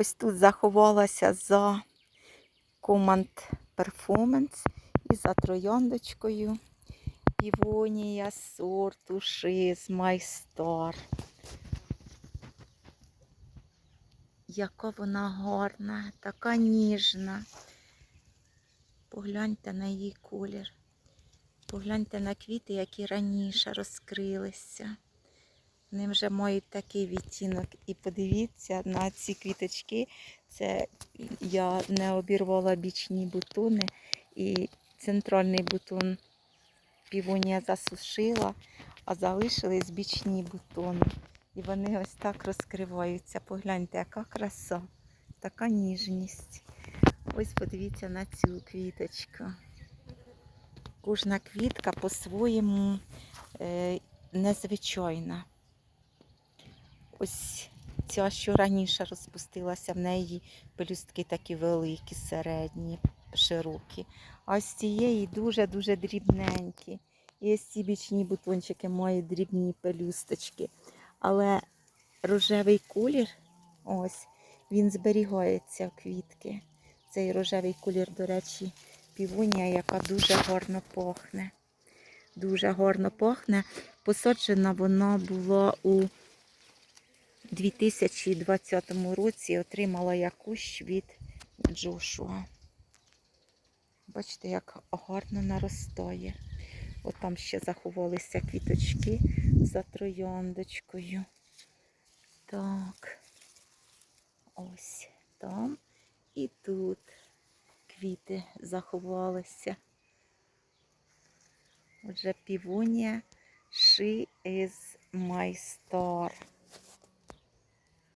Ось тут заховалася за Command Performance і за трояндочкою. Півонія сорту Шиз Майстар. Яка вона гарна, така ніжна. Погляньте на її колір. Погляньте на квіти, які раніше розкрилися. Вони вже мають такий відтінок. І подивіться на ці квіточки. Це я не обірвала бічні бутони. І центральний бутон півонія засушила, а залишились бічні бутони. І вони ось так розкриваються. Погляньте, яка краса, така ніжність. Ось подивіться на цю квіточку. Кожна квітка по-своєму е, незвичайна. Ось ця, що раніше розпустилася, в неї пелюстки такі великі, середні, широкі. А ось цієї дуже-дуже дрібненькі. І ось ці бічні бутончики мають дрібні пелюсточки. Але рожевий колір, ось, він зберігається в квітки. Цей рожевий колір, до речі, півонія, яка дуже гарно пахне. Дуже гарно пахне. Посаджена вона була у 2020 році, отримала я кущ від Джошуа. Бачите, як гарно наростає. От там ще заховалися квіточки за трояндочкою. Так. Ось там і тут квіти заховалися. Отже, півонія She is my star.